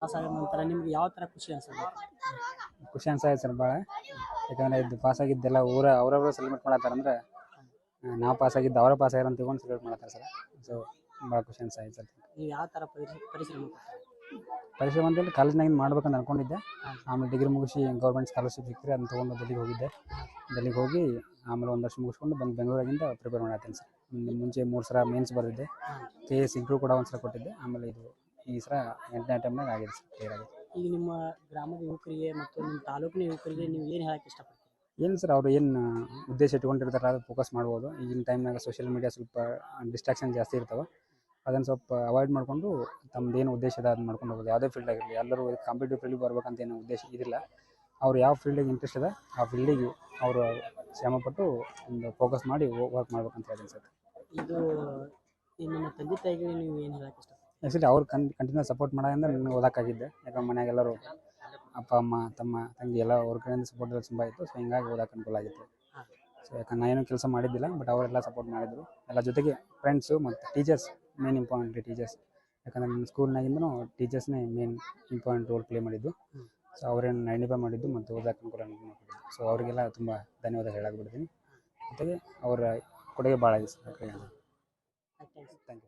Pass ಆಗಿದ ನಂತರ ನಿಮ್ಗೆ ಯಾವ ಥರ ಖುಷಿ ಅನ್ಸುತ್ತೆ? ಖುಷಿ ಅನ್ಸಾಯ್ತು ಸರ್ ಭಾಳ. ಯಾಕಂದ್ರೆ ಇದು ಪಾಸ್ ಆಗಿದ್ದೆಲ್ಲ ಊರ ಅವ್ರವ್ರ ಸೆಲೆಬ್ರೇಟ್ ಮಾಡತ್ತಾರ ಅಂದ್ರೆ ನಾವು ಪಾಸ್ ಆಗಿದ್ದು ಅವರ ಪಾಸ್ ಆಗ್ಯಾರ ಅಂತ ತಿಳ್ಕೊಂಡು ಸೆಲೆಬ್ರೇಟ್ ಮಾಡತ್ತಾರ ಸರ್. ಸೊ ಭಾಳ ಖುಷಿ ಅನ್ಸಾಯ್ತು ಸರ್. ನೀವು ಯಾವ ಥರ ಪರಿಶ್ರಮ ಪರಿಶ್ರಮ ಅಂತೇಳಿ ಕಾಲೇಜ್ನಾಗಿಂದ ಮಾಡ್ಬೇಕಂತ ಅನ್ಕೊಂಡಿದ್ದೆ. ಆಮೇಲೆ ಡಿಗ್ರಿ ಮುಗಿಸಿ ಗೌರ್ಮೆಂಟ್ ಸ್ಕಾಲರ್ಶಿಪ್ ಸಿಕ್ಕಿದ್ರೆ ಅದನ್ನ ತೊಗೊಂಡು ಡೆಲ್ಲಿಗೆ ಹೋಗಿದ್ದೆ. ಡೆಲ್ಲಿಗೆ ಹೋಗಿ ಆಮೇಲೆ ಒಂದು ವರ್ಷ ಮುಗಿಸ್ಕೊಂಡು ಬಂದು ಬೆಂಗಳೂರಾಗಿಂದ ಪ್ರಿಪೇರ್ ಮಾಡತ್ತೀನಿ ಸರ್. ಮುಂಚೆ ಮೂರು ಸಲ ಮೇನ್ಸ್ ಬರೆದಿದ್ದೆ. ಕೆ ಎಸ್ ಇಂಟ್ರೂ ಕೂಡ ಒಂದು ಸಲ ಕೊಟ್ಟಿದ್ದೆ. ಆಮೇಲೆ ಇದು ಈ ಸಲ ಎಂಟನೇ ಟೈಮ್ನಾಗ ಆಗಿದೆ ಸರ್ ಕ್ಲಿಯರ್ ಆಗಿದೆ. ಈಗ ನಿಮ್ಮ ಗ್ರಾಮದ ಯುವಕರಿಗೆ ಮತ್ತು ನಿಮ್ಮ ತಾಲೂಕಿನ ಯುವಕರಿಗೆ ನೀವು ಏನು ಹೇಳಕ್ಕೆ ಇಷ್ಟಪಡ್ತೀರಿ? ಏನು ಸರ್ ಅವರು ಏನು ಉದ್ದೇಶ ಇಟ್ಕೊಂಡಿರ್ತಾರೆ ಅದು ಫೋಕಸ್ ಮಾಡ್ಬೋದು. ಈಗಿನ ಟೈಮ್ನಾಗ ಸೋಷಿಯಲ್ ಮೀಡಿಯಾ ಸ್ವಲ್ಪ ಡಿಸ್ಟ್ರಾಕ್ಷನ್ ಜಾಸ್ತಿ ಇರ್ತವೆ. ಅದನ್ನು ಸ್ವಲ್ಪ ಅವಾಯ್ಡ್ ಮಾಡಿಕೊಂಡು ತಮ್ಮದು ಏನು ಉದ್ದೇಶ ಇದೆ ಅದನ್ನ ಮಾಡ್ಕೊಂಡು ಹೋಗೋದು. ಯಾವುದೇ ಫೀಲ್ಡ್ ಆಗಿರಲಿ ಎಲ್ಲರೂ ಕಾಂಪಿಟೇಟಿವ್ ಫೀಲ್ಡಿಗೆ ಬರ್ಬೇಕಂತ ಏನು ಉದ್ದೇಶ ಇದಿಲ್ಲ. ಅವ್ರು ಯಾವ ಫೀಲ್ಡಿಗೆ ಇಂಟ್ರೆಸ್ಟ್ ಇದೆ ಆ ಫೀಲ್ಡಿಗೆ ಅವರು ಶ್ರಮಪಟ್ಟು ಒಂದು ಫೋಕಸ್ ಮಾಡಿ ವರ್ಕ್ ಮಾಡ್ಬೇಕಂತ ಹೇಳಿ ಸರ್ ಇದು ನಿಮ್ಮ ತಂದೆ ತಾಯಿಗೆ ನೀವು ಏನು ಹೇಳಕ್ಕೆ ಇಷ್ಟಪಡ್ತೀರಿ? ಆ್ಯಕ್ಚುಲಿ ಅವ್ರು ಕನ್ ಕಂಟಿನ್ಯೂ ಸಪೋರ್ಟ್ ಮಾಡೋದ್ರಿಂದ ನನಗೆ ಓದೋಕ್ಕಾಗಿದ್ದೆ ಯಾಕಂದ್ರೆ ಮನೆಯಾಗೆಲ್ಲರೂ ಅಪ್ಪ ಅಮ್ಮ ತಮ್ಮ ತಂಗಿ ಎಲ್ಲ ಅವ್ರ ಕಡೆಯಿಂದ ಸಪೋರ್ಟ್ ಎಲ್ಲ ತುಂಬ ಇತ್ತು. ಸೊ ಹಿಂಗಾಗಿ ಓದೋಕೆ ಅನುಕೂಲ ಆಗಿತ್ತು. ಸೊ ಯಾಕಂದ್ರೆ ನಾನು ಏನೂ ಕೆಲಸ ಮಾಡಿದ್ದಿಲ್ಲ ಬಟ್ ಅವರೆಲ್ಲ ಸಪೋರ್ಟ್ ಮಾಡಿದರು. ಎಲ್ಲ ಜೊತೆಗೆ ಫ್ರೆಂಡ್ಸು ಮತ್ತು ಟೀಚರ್ಸ್ ಮೇನ್ ಇಂಪಾರ್ಟೆಂಟ್ ಟೀಚರ್ಸ್ ಯಾಕಂದ್ರೆ ನನ್ನ ಸ್ಕೂಲ್ನಾಗಿಂದನೂ ಟೀಚರ್ಸ್ನೇ ಮೇನ್ ಇಂಪಾರ್ಟೆಂಟ್ ರೋಲ್ ಪ್ಲೇ ಮಾಡಿದ್ದು. ಸೊ ಅವರೇನು ಐಡೆಂಟಿಫೈ ಮಾಡಿದ್ದು ಮತ್ತು ಓದೋಕೆ ಅನುಕೂಲ ಮಾಡಿದ್ದು ಸೊ ಅವರಿಗೆಲ್ಲ ತುಂಬ ಧನ್ಯವಾದ ಹೇಳಾಕ್ಬಿಡ್ತೀನಿ ಜೊತೆಗೆ ಅವರ ಕೊಡುಗೆ ಭಾಳ ಇದೆ ಸರ್ ಥ್ಯಾಂಕ್ ಯು